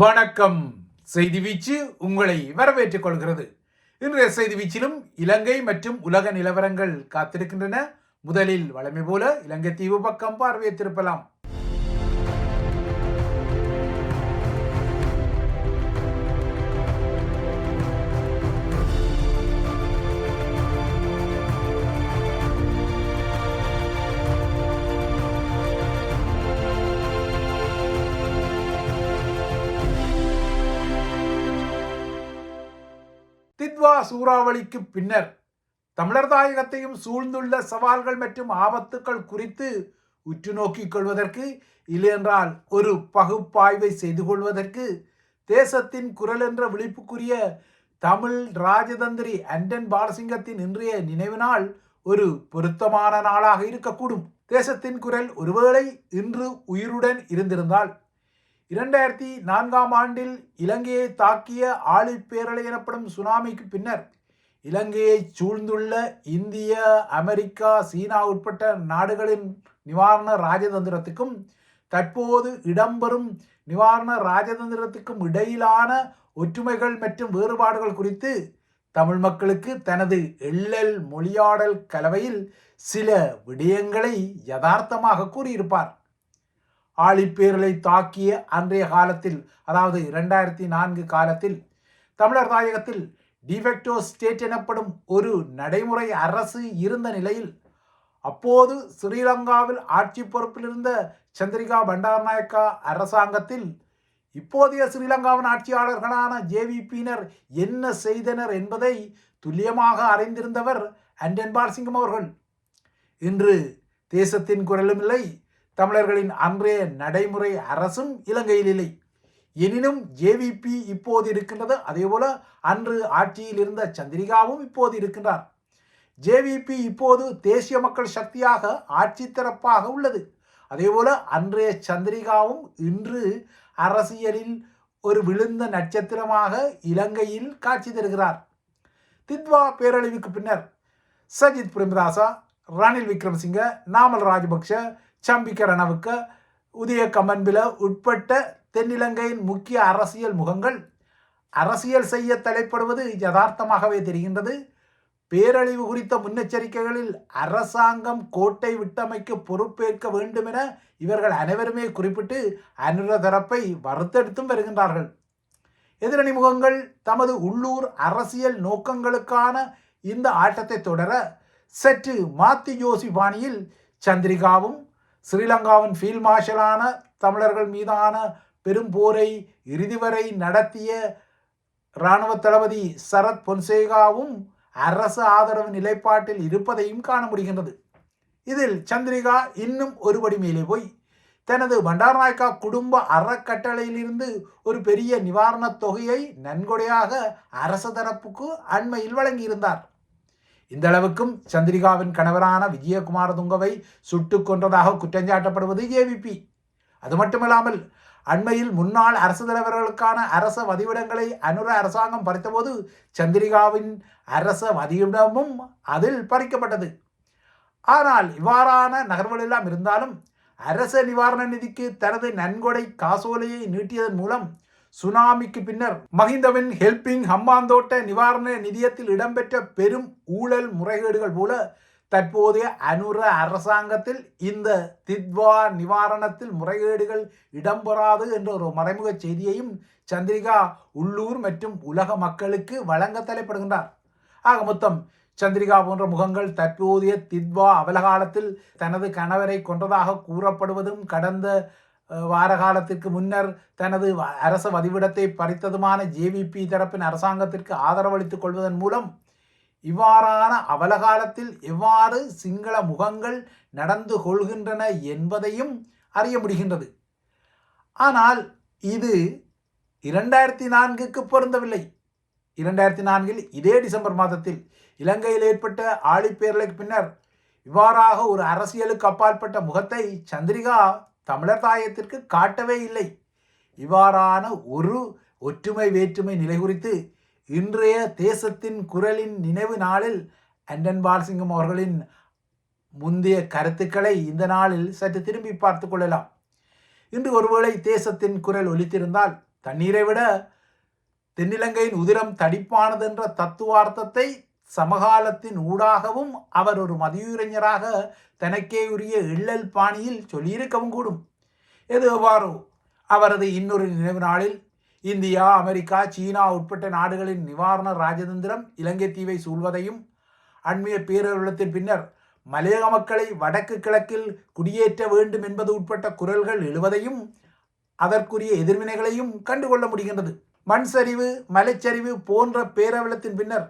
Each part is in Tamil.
வணக்கம். செய்தி வீச்சு உங்களை வரவேற்றுக் கொள்கிறது. இன்றைய செய்தி வீச்சிலும் இலங்கை மற்றும் உலக நிலவரங்கள் காத்திருக்கின்றன. முதலில் வளமை போல இலங்கை தீவு பக்கம் பார்வையத்திருப்பலாம் தித்வா சூறாவளிக்கு பின்னர் தமிழர் தாயகத்தையும் சூழ்ந்துள்ள சவால்கள் மற்றும் ஆபத்துக்கள் குறித்து உற்று நோக்கிக் கொள்வதற்கு இல்லையென்றால் ஒரு பகுப்பாய்வை செய்து கொள்வதற்கு தேசத்தின் குரல் என்ற விழிப்புக்குரிய தமிழ் ராஜதந்திரி அண்டன் பாலசிங்கத்தின் இன்றைய நினைவு நாள் ஒரு பொருத்தமான நாளாக இருக்கக்கூடும். தேசத்தின் குரல் ஒருவேளை இன்று உயிருடன் இருந்திருந்தால் இரண்டாயிரத்தி நான்காம் ஆண்டில் இலங்கையை தாக்கிய ஆழிப்பேரலை எனப்படும் சுனாமிக்கு பின்னர் இலங்கையை சூழ்ந்துள்ள இந்திய அமெரிக்கா சீனா உட்பட்ட நாடுகளின் நிவாரண ராஜதந்திரத்துக்கும் தற்போது இடம்பெறும் நிவாரண ராஜதந்திரத்துக்கும் இடையிலான ஒற்றுமைகள் மற்றும் வேறுபாடுகள் குறித்து தமிழ் மக்களுக்கு தனது எள்ளல் மொழியாடல் கலவையில் சில விடயங்களை யதார்த்தமாக கூறியிருப்பார். ஆழிப்பேரலை தாக்கிய அன்றைய காலத்தில் அதாவது இரண்டாயிரத்தி நான்கு காலத்தில் தமிழர் தாயகத்தில் டிஃபெக்டோ ஸ்டேட் எனப்படும் ஒரு நடைமுறை அரசு இருந்த நிலையில் அப்போது ஸ்ரீலங்காவில் ஆட்சி பொறுப்பில் இருந்த சந்திரிகா பண்டாரநாயக்கா அரசாங்கத்தில் இப்போதைய ஸ்ரீலங்காவின் ஆட்சியாளர்களான ஜேவிபியினர் என்ன செய்தனர் என்பதை துல்லியமாக அறிந்திருந்தவர் அண்டன்பால் சிங்கம் அவர்கள். இன்று தேசத்தின் குரலும் இல்லை தமிழர்களின் அன்றைய நடைமுறை அரசும் இலங்கையில் இல்லை. எனினும் ஜேவிபி இப்போது இருக்கின்றது. அதேபோல அன்று ஆட்சியில் இருந்த சந்திரிகாவும் இப்போது இருக்கின்றார். ஜேவிபி இப்போது தேசிய மக்கள் சக்தியாக ஆட்சி திறப்பாக உள்ளது. அதேபோல அன்றைய சந்திரிகாவும் இன்று அரசியலில் ஒரு விழுந்த நட்சத்திரமாக இலங்கையில் காட்சி தருகிறார். தித்வா பேரழிவுக்கு பின்னர் சஜித் பிரேமதாசா ரணில் விக்ரமசிங்க நாமல் ராஜபக்ஷ சம்பிக்கரணவுக்கு உதய கமன்பில உட்பட்ட தென்னிலங்கையின் முக்கிய அரசியல் முகங்கள். அரசியல் செய்ய தலைப்படுவது யதார்த்தமாகவே தெரிகின்றது. பேரழிவு குறித்த முன்னெச்சரிக்கைகளில் அரசாங்கம் கோட்டை விட்டமைக்கு பொறுப்பேற்க வேண்டும் என இவர்கள் அனைவருமே குறிப்பிட்டு அனுர தரப்பை வறுத்தெடுத்தும் வருகின்றார்கள். எதிரணி முகங்கள் தமது உள்ளூர் அரசியல் நோக்கங்களுக்கான இந்த ஆட்டத்தை தொடர சற்று மாத்தி ஜோசி பாணியில் சந்திரிகாவும் ஸ்ரீலங்காவின் ஃபீல்ட் மார்ஷலான தமிழர்கள் மீதான பெரும் போரை இறுதி வரை நடத்திய இராணுவ தளபதி சரத் பொன்சேகாவும் அரசு ஆதரவு நிலைப்பாட்டில் இருப்பதையும் காண முடிகின்றது. இதில் சந்திரிகா இன்னும் ஒருபடி மேலே போய் தனது பண்டாரநாயக்கா குடும்ப அறக்கட்டளையிலிருந்து ஒரு பெரிய நிவாரணத் தொகையை நன்கொடையாக அரசு தரப்புக்கு அண்மையில் வழங்கியிருந்தார். இந்த அளவுக்கும் சந்திரிகாவின் கணவரான விஜயகுமார துங்கவை சுட்டுக் கொன்றதாக குற்றஞ்சாட்டப்படுவது ஜேவிபி அது மட்டுமல்லாமல் அண்மையில் முன்னாள் அரசு தலைவர்களுக்கான அரச வதிவிடங்களை அனுர அரசாங்கம் பறித்தபோது சந்திரிகாவின் அரச வதிவிடமும் அதில் பறிக்கப்பட்டது. ஆனால் இவ்வாறான நகர்வுகள் எல்லாம் இருந்தாலும் அரச நிவாரண நிதிக்கு தனது நன்கொடை காசோலையை நீட்டியதன் மூலம் சுனாமிக்கு பின்னர் மஹிந்தவின் ஹெல்பிங் ஹம்பாந்தோட்ட நிவாரண நிதியத்தில் இடம்பெற்ற பெரும் ஊழல் முறைகேடுகள் போல தற்போதைய அனுர அரசாங்கத்தில் இந்த தித்வா நிவாரணத்தில் முறைகேடுகள் இடம்பெறாது என்ற ஒரு மறைமுக செய்தியையும் சந்திரிகா உள்ளூர் மற்றும் உலக மக்களுக்கு வழங்க தலைப்படுகின்றார். ஆக மொத்தம் சந்திரிகா போன்ற முகங்கள் தற்போதைய தித்வா அவலகாலத்தில் தனது கணவரை கொன்றதாக கூறப்படுவதும் கடந்த வார காலத்திற்கு முன்னர் தனது அரச வதிவிடத்தை பறித்ததுமான ஜேவிபி தரப்பின் அரசாங்கத்திற்கு ஆதரவளித்துக் கொள்வதன் மூலம் இவ்வாறான அவலகாலத்தில் எவ்வாறு சிங்கள முகங்கள் நடந்து கொள்கின்றன என்பதையும் அறிய முடிகின்றது. ஆனால் இது இரண்டாயிரத்தி நான்குக்கு பொருந்தவில்லை. இரண்டாயிரத்தி நான்கில் இதே டிசம்பர் மாதத்தில் இலங்கையில் ஏற்பட்ட ஆழிப்பேரலைக்கு பின்னர் இவ்வாறாக ஒரு அரசியலுக்கு அப்பாற்பட்ட முகத்தை சந்திரிகா தமிழர் தாயத்திற்கு காட்டவே இல்லை. இவ்வாறான ஒரு ஒற்றுமை வேற்றுமை நிலை குறித்து இன்றைய தேசத்தின் குரலின் நினைவு நாளில் அண்டன் பால்சிங்கம் அவர்களின் முந்தைய கருத்துக்களை இந்த நாளில் சற்று திரும்பி பார்த்து கொள்ளலாம். இன்று ஒருவேளை தேசத்தின் குரல் ஒலித்திருந்தால் தண்ணீரை விட தென்னிலங்கையின் உதிரம் தடிப்பானது என்ற தத்துவார்த்தத்தை சமகாலத்தின் ஊடாகவும் அவர் ஒரு மதியுரைஞராக தனக்கே உரிய இள்ளல் பாணியில் சொல்லியிருக்கவும் கூடும். எது எவ்வாறோ அவரது இன்னொரு நினைவு நாளில் இந்தியா அமெரிக்கா சீனா உட்பட்ட நாடுகளின் நிவாரண ராஜதந்திரம் இலங்கை தீவை சூழ்வதையும் அண்மைய பேரவலத்தின் பின்னர் மலையக மக்களை வடக்கு கிழக்கில் குடியேற்ற வேண்டும் என்பது உட்பட்ட குரல்கள் எழுவதையும் அதற்குரிய எதிர்வினைகளையும் கண்டுகொள்ள முடிகின்றது. மண் சரிவு மலைச்சரிவு போன்ற பேரவலத்தின் பின்னர்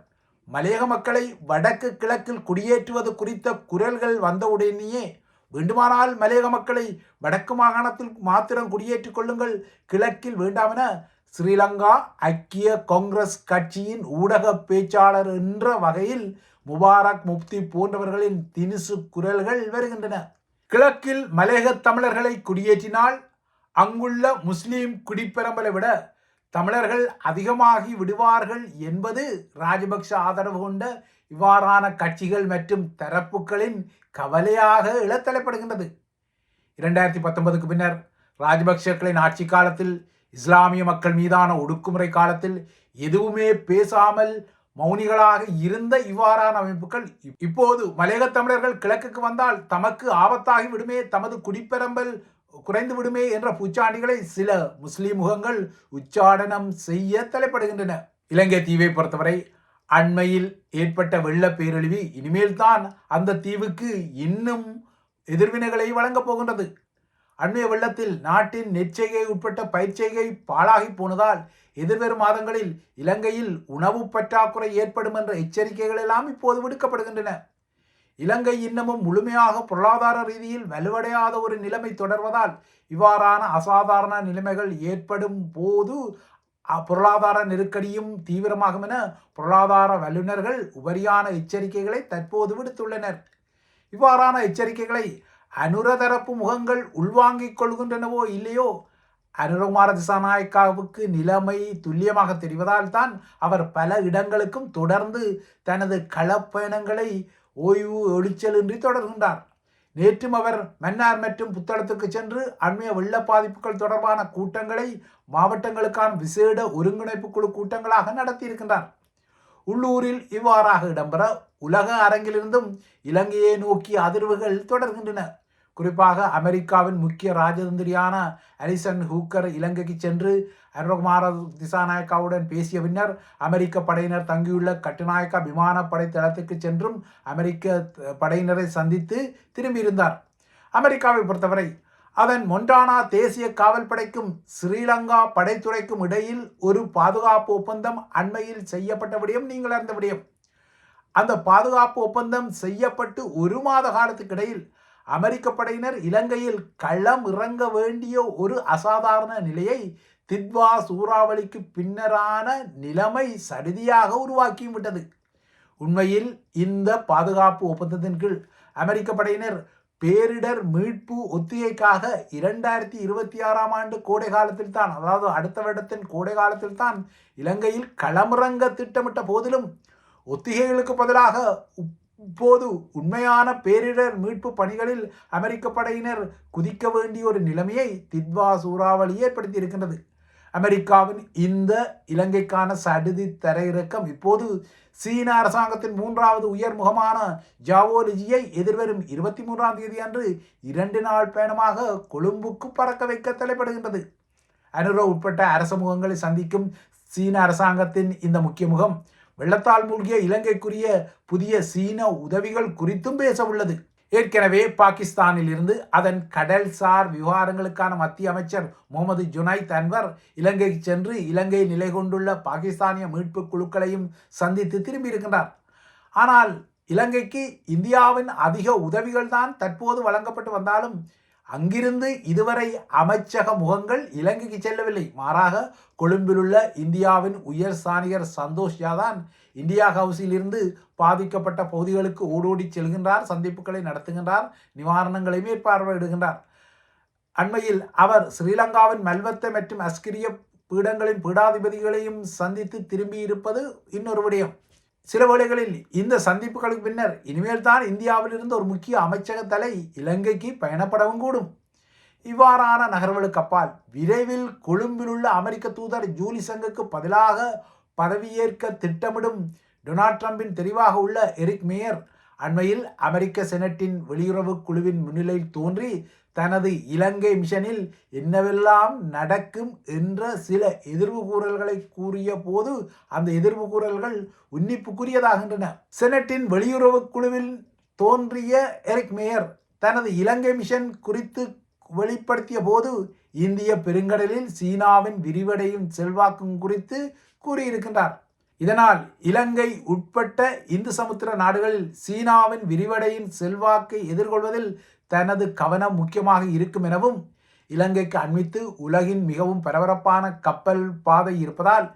மலையக மக்களை வடக்கு கிழக்கில் குடியேற்றுவது குறித்த குரல்கள் வந்தவுடனேயே வேண்டுமானால் மலையக மக்களை வடக்கு மாகாணத்தில் மாத்திரம் குடியேற்றிக் கொள்ளுங்கள் கிழக்கில் வேண்டாமென ஸ்ரீலங்கா ஐக்கிய காங்கிரஸ் கட்சியின் ஊடக பேச்சாளர் என்ற வகையில் முபாரக் முப்தி போன்றவர்களின் தினிசு குரல்கள் வருகின்றன. கிழக்கில் மலையக தமிழர்களை குடியேற்றினால் அங்குள்ள முஸ்லீம் குடிப்பெரம்பலை விட தமிழர்கள் அதிகமாகி விடுவார்கள் என்பது ராஜபக்ஷ ஆதரவு கொண்ட இவ்வாறான கட்சிகள் மற்றும் தரப்புகளின் கவலையாக இழத்தலைப்படுகின்றது. இரண்டாயிரத்தி பத்தொன்பதுக்கு பின்னர் ராஜபக்ஷக்களின் ஆட்சி காலத்தில் இஸ்லாமிய மக்கள் மீதான ஒடுக்குமுறை காலத்தில் எதுவுமே பேசாமல் மௌனிகளாக இருந்த இவ்வாறான அமைப்புகள் இப்போது மலையக தமிழர்கள் கிழக்குக்கு வந்தால் தமக்கு ஆபத்தாகி விடுமே தமது குடிப்பெரம்பல் குறைந்து விடுமே என்ற பூச்சாண்டிகளை சில முஸ்லீம் முகங்கள் உச்சாடனம் செய்ய தலைப்படுகின்றன. இலங்கை தீவை பொறுத்தவரை அண்மையில் ஏற்பட்ட வெள்ள பேரழிவு இனிமேல் தான் அந்த தீவுக்கு இன்னும் எதிர்வினைகளை வழங்கப் போகின்றது. அண்மைய வெள்ளத்தில் நாட்டின் நெற்செய்கை உட்பட்ட பயிர்ச்செய்கை பாழாகி போனதால் எதிர்வரும் மாதங்களில் இலங்கையில் உணவு பற்றாக்குறை ஏற்படும் என்ற எச்சரிக்கைகள் எல்லாம் இப்போது விடுக்கப்படுகின்றன. இலங்கை இன்னமும் முழுமையாக பொருளாதார ரீதியில் வலுவடையாத ஒரு நிலைமை தொடர்வதால் இவ்வாறான அசாதாரண நிலைமைகள் ஏற்படும் போது பொருளாதார நெருக்கடியும் தீவிரமாகும் என பொருளாதார வல்லுநர்கள் உபரியான எச்சரிக்கைகளை தற்போது விடுத்துள்ளனர். இவ்வாறான எச்சரிக்கைகளை அனுரதரப்பு முகங்கள் உள்வாங்கிக் கொள்கின்றனவோ இல்லையோ அனுரகுமார திசாநாயக்காவுக்கு நிலைமை துல்லியமாக தெரிவதால் தான் அவர் பல இடங்களுக்கும் தொடர்ந்து தனது களப்பயணங்களை ஓய்வு ஒளிச்சலின்றி தொடர்கின்றார். நேற்றும் அவர் மன்னார் மற்றும் புத்தளத்துக்கு சென்று அண்மைய வெள்ள பாதிப்புகள் தொடர்பான கூட்டங்களை மாவட்டங்களுக்கான விசேட ஒருங்கிணைப்பு குழு கூட்டங்களாக நடத்தியிருக்கின்றார். உள்ளூரில் இவ்வாறாக இடம்பெற உலக அரங்கிலிருந்தும் இலங்கையை நோக்கிய அதிர்வுகள் தொடர்கின்றன. குறிப்பாக அமெரிக்காவின் முக்கிய ராஜதந்திரியான அலிசன் ஹூக்கர் இலங்கைக்கு சென்று அனுரகுமார திசாநாயக்காவுடன் பேசிய பின்னர் அமெரிக்க படையினர் தங்கியுள்ள கட்டுநாயக்கா விமானப்படை தளத்துக்கு சென்றும் அமெரிக்க படையினரை சந்தித்து திரும்பியிருந்தார். அமெரிக்காவை பொறுத்தவரை அதன் மொண்டானா தேசிய காவல்படைக்கும் ஸ்ரீலங்கா படைத்துறைக்கும் இடையில் ஒரு பாதுகாப்பு ஒப்பந்தம் அண்மையில் செய்யப்பட்ட விடயம் நீங்கள் அறிந்த விடயம். அந்த பாதுகாப்பு ஒப்பந்தம் செய்யப்பட்டு ஒரு மாத காலத்துக்கு இடையில் அமெரிக்க படையினர் இலங்கையில் களம் இறங்க வேண்டிய ஒரு அசாதாரண நிலையை தித்வா சூறாவளிக்கு பின்னரான நிலைமை சடுதியாக உருவாக்கியும் விட்டது. உண்மையில் இந்த பாதுகாப்பு ஒப்பந்தத்தின் கீழ் அமெரிக்க படையினர் பேரிடர் மீட்பு ஒத்திகைக்காக இரண்டாயிரத்தி இருபத்தி ஆறாம் ஆண்டு கோடை காலத்தில் தான் அதாவது அடுத்த வருடத்தின் கோடை காலத்தில் தான் இலங்கையில் களமிறங்க திட்டமிட்ட போதிலும் ஒத்திகைகளுக்கு பதிலாக இப்போது உண்மையான பேரிடர் மீட்பு பணிகளில் அமெரிக்க படையினர் குதிக்க வேண்டிய ஒரு நிலைமையை தித்வா சூறாவளி ஏற்படுத்தி இருக்கின்றது. அமெரிக்காவின் இந்த இலங்கைக்கான சடுதி தரையிறக்கம் இப்போது சீன அரசாங்கத்தின் மூன்றாவது உயர் முகமான ஜாவோலிஜியை எதிர்வரும் இருபத்தி மூன்றாம் தேதி அன்று இரண்டு நாள் பயணமாக கொழும்புக்கு பறக்க வைக்க தலைப்படுகின்றது. அனுரோ உட்பட்ட அரச முகங்களை சந்திக்கும் சீன அரசாங்கத்தின் இந்த முக்கிய முகம் வெள்ளத்தால் மூழ்கிய இலங்கைக்குரிய புதிய சீன உதவிகள் குறித்தும் பேச உள்ளது ஏற்கனவே பாகிஸ்தானில் இருந்து அதன் கடல்சார் விவகாரங்களுக்கான மத்திய அமைச்சர் முகமது ஜுனைத் அன்வர் இலங்கைக்கு சென்று இலங்கை நிலை கொண்டுள்ள பாகிஸ்தானிய மீட்பு குழுக்களையும் சந்தித்து திரும்பியிருக்கிறார் ஆனால் இலங்கைக்கு இந்தியாவின் அதிக உதவிகள் தான் தற்போது வழங்கப்பட்டு வந்தாலும் அங்கிருந்து இதுவரை அமைச்சக முகங்கள் இலங்கைக்கு செல்லவில்லை. மாறாக கொழும்பிலுள்ள இந்தியாவின் உயர் சாணியர் சந்தோஷ் யாதான் இந்தியா ஹவுஸில் இருந்து பாதிக்கப்பட்ட பகுதிகளுக்கு ஓடோடி செல்கின்றார் சந்திப்புகளை நடத்துகின்றார் நிவாரணங்களை மேற்பார்வையிடுகின்றார் அண்மையில் அவர் ஸ்ரீலங்காவின் மல்வத்த மற்றும் அஸ்கிரிய பீடங்களின் பீடாதிபதிகளையும் சந்தித்து திரும்பியிருப்பது இன்னொரு விடயம். சில வேளைகளில் இந்த சந்திப்புகளுக்கு பின்னர் இனிமேல் தான் இந்தியாவிலிருந்து ஒரு முக்கிய அமைச்சக தலை இலங்கைக்கு பயணப்படவும் கூடும். இவ்வாறான நகர்வுகளுக்கு அப்பால் விரைவில் கொழும்பில் உள்ள அமெரிக்க தூதர் ஜூலி சங்குக்கு பதிலாக பதவியேற்க திட்டமிடும் டொனால்ட் ட்ரம்பின் தெரிவாக உள்ள எரிக் மேயர் அண்மையில் அமெரிக்க செனட்டின் வெளியுறவு குழுவின் முன்னிலையில் தோன்றி தனது இலங்கை மிஷனில் என்னவெல்லாம் நடக்கும் என்ற சில எதிர்வு கூறல்களை கூறிய போது அந்த எதிர்வு கூறல்கள் உன்னிப்புக்குரியதாகின்றன. செனட்டின் வெளியுறவு குழுவில் தோன்றிய எரிக் மேயர் தனது இலங்கை மிஷன் குறித்து வெளிப்படுத்திய போது இந்திய பெருங்கடலில் சீனாவின் விரிவடையும் செல்வாக்கும் குறித்து கூறியிருக்கின்றார். இதனால் இலங்கை உட்பட்ட இந்து சமுத்திர நாடுகளில் சீனாவின் விரிவடையின் செல்வாக்கை எதிர்கொள்வதில் தனது கவனம் முக்கியமாக இருக்கும் எனவும் இலங்கைக்கு அண்மித்து உலகின் மிகவும் பரபரப்பான கப்பல் பாதை இருப்பதால்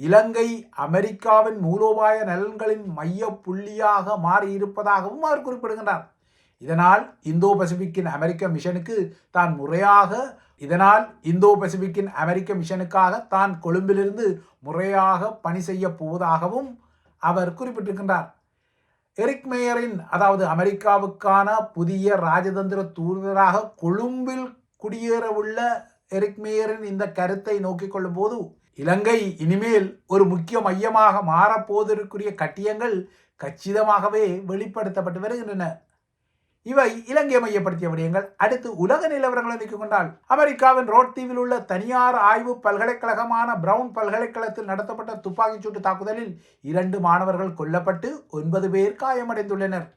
இலங்கை அமெரிக்காவின் மூலோபாய நலன்களின் மைய புள்ளியாக மாறி இருப்பதாகவும் அவர் குறிப்பிடுகின்றார். இதனால் இந்தோ பசிபிக்கின் அமெரிக்க மிஷனுக்கு தான் முறையாக இதனால் இந்தோ பசிபிக்கின் அமெரிக்க மிஷனுக்காக தான் கொழும்பிலிருந்து முறையாக பணி செய்ய போவதாகவும் அவர் குறிப்பிட்டிருக்கின்றார். எரிக் மேயரின் அதாவது அமெரிக்காவுக்கான புதிய ராஜதந்திர தூதராக கொழும்பில் குடியேற உள்ள எரிக் மேயரின் இந்த கருத்தை நோக்கிக் கொள்ளும் போது இலங்கை இனிமேல் ஒரு முக்கிய மையமாக மாறப்போவதற்குரிய கட்டியங்கள் கச்சிதமாகவே வெளிப்படுத்தப்பட்டு வருகின்றன. இவை இலங்கை மையப்படுத்திய விடயங்கள். அடுத்து உலக நிலவரங்களை நீக்கிக் கொண்டால் அமெரிக்காவின் ரோட் தீவில் உள்ள தனியார் ஆய்வு பல்கலைக்கழகமான பிரவுன் பல்கலைக்கழகத்தில் நடத்தப்பட்ட துப்பாக்கிச் சூட்டு தாக்குதலில் இரண்டு மாணவர்கள் கொல்லப்பட்டு ஒன்பது பேர் காயமடைந்துள்ளனர்.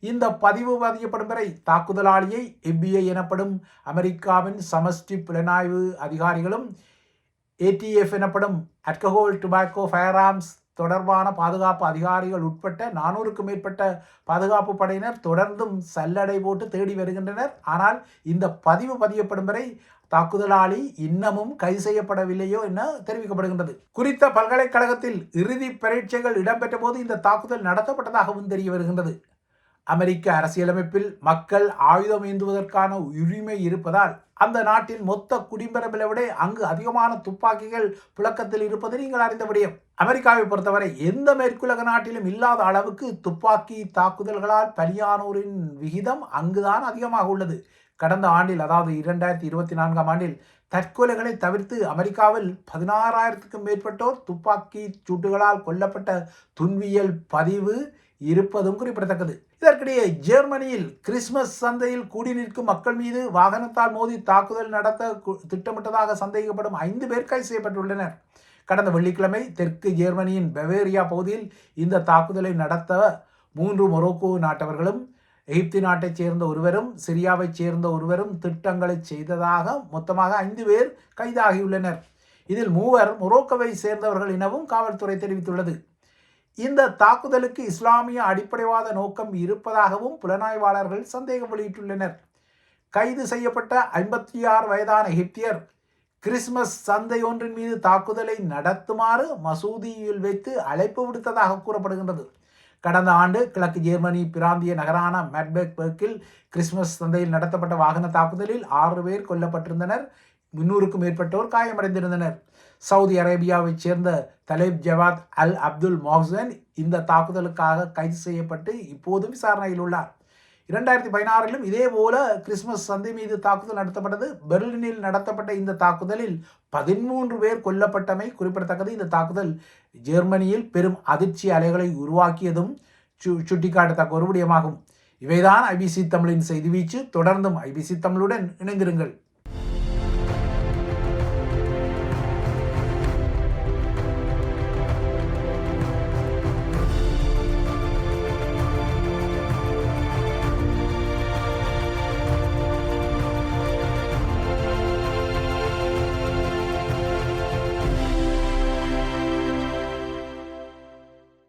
இந்த பதிவு பதியப்படும் வரை தாக்குதலாளியை எப்பிஐ எனப்படும் அமெரிக்காவின் சமஷ்டி புலனாய்வு அதிகாரிகளும் ஏடிஎஃப் எனப்படும் அல்கஹோல் டுபாக்கோ ஃபயர் ஆர்ம்ஸ் தொடர்பான பாதுகாப்பு அதிகாரிகள் உட்பட்ட நானூறுக்கும் மேற்பட்ட பாதுகாப்பு படையினர் தொடர்ந்தும் சல்லடை போட்டு தேடி வருகின்றனர். ஆனால் இந்த பதிவு பதியப்படும் வரை தாக்குதலாளி இன்னமும் கைது செய்யப்படவில்லையோ என தெரிவிக்கப்படுகின்றது. குறித்த பல்கலைக்கழகத்தில் இறுதி பரீட்சைகள் இடம்பெற்ற போது இந்த தாக்குதல் நடத்தப்பட்டதாகவும் தெரிய வருகின்றது. அமெரிக்க அரசியலமைப்பில் மக்கள் ஆயுதம் ஏந்துவதற்கான உரிமை இருப்பதால் அந்த நாட்டின் மொத்த குடிபெறவிலை விட அங்கு அதிகமான துப்பாக்கிகள் புழக்கத்தில் இருப்பது நீங்கள் அறிந்த அமெரிக்காவை பொறுத்தவரை எந்த மேற்குலக நாட்டிலும் இல்லாத அளவுக்கு துப்பாக்கி தாக்குதல்களால் பலியானோரின் விகிதம் அங்குதான் அதிகமாக உள்ளது. கடந்த ஆண்டில் அதாவது இரண்டாயிரத்தி இருபத்தி நான்காம் ஆண்டில் தற்கொலைகளை தவிர்த்து அமெரிக்காவில் பதினாறாயிரத்துக்கும் மேற்பட்டோர் துப்பாக்கி சூட்டுகளால் கொல்லப்பட்ட துன்பியல் பதிவு இருப்பதும் குறிப்பிடத்தக்கது. இதற்கிடையே ஜெர்மனியில் கிறிஸ்துமஸ் சந்தையில் கூடி நிற்கும் மக்கள் மீது வாகனத்தால் மோதி தாக்குதல் நடத்த திட்டமிட்டதாக சந்தேகிக்கப்படும் ஐந்து பேர் கைது செய்யப்பட்டுள்ளனர். கடந்த வெள்ளிக்கிழமை தெற்கு ஜெர்மனியின் பெவேரியா பகுதியில் இந்த தாக்குதலை நடத்த மூன்று மொரோக்கோ நாட்டவர்களும் எகிப்து நாட்டைச் சேர்ந்த ஒருவரும் சிரியாவைச் சேர்ந்த ஒருவரும் திட்டங்களை செய்ததாக மொத்தமாக ஐந்து பேர் கைதாகியுள்ளனர். இதில் மூவர் மொரோக்கோவை சேர்ந்தவர்கள் எனவும் காவல்துறை தெரிவித்துள்ளது. இந்த தாக்குதலுக்கு இஸ்லாமிய அடிப்படைவாத நோக்கம் இருப்பதாகவும் புலனாய்வாளர்கள் சந்தேகம் வெளியிட்டுள்ளனர். கைது செய்யப்பட்ட ஐம்பத்தி ஆறு வயதான எகிப்தியர் கிறிஸ்மஸ் சந்தை ஒன்றின் மீது தாக்குதலை நடத்துமாறு மசூதியில் வைத்து அழைப்பு விடுத்ததாக கூறப்படுகின்றது. கடந்த ஆண்டு கிழக்கு ஜெர்மனி பிராந்திய நகரான மேட்பேக்பர்க்கில் கிறிஸ்மஸ் சந்தையில் நடத்தப்பட்ட வாகன தாக்குதலில் ஆறு பேர் கொல்லப்பட்டிருந்தனர். முன்னூறுக்கும் மேற்பட்டோர் காயமடைந்திருந்தனர். சவுதி அரேபியாவைச் சேர்ந்த தலேப் ஜவாத் அல் அப்துல் மொஹசன் இந்த தாக்குதலுக்காக கைது செய்யப்பட்டு இப்போதும் விசாரணையில் உள்ளார். இரண்டாயிரத்தி பதினாறிலும் இதே போல கிறிஸ்துமஸ் சந்தை மீது தாக்குதல் நடத்தப்பட்டது. பெர்லினில் நடத்தப்பட்ட இந்த தாக்குதலில் பதிமூன்று பேர் கொல்லப்பட்டமை குறிப்பிடத்தக்கது. இந்த தாக்குதல் ஜெர்மனியில் பெரும் அதிர்ச்சி அலைகளை உருவாக்கியதும் சு சுட்டிக்காட்டத்தக்க ஒரு விடயமாகும். இவைதான் ஐபிசி தமிழின் செய்தி வீச்சு. தொடர்ந்தும் ஐபிசி தமிழுடன் இணைந்திருங்கள்.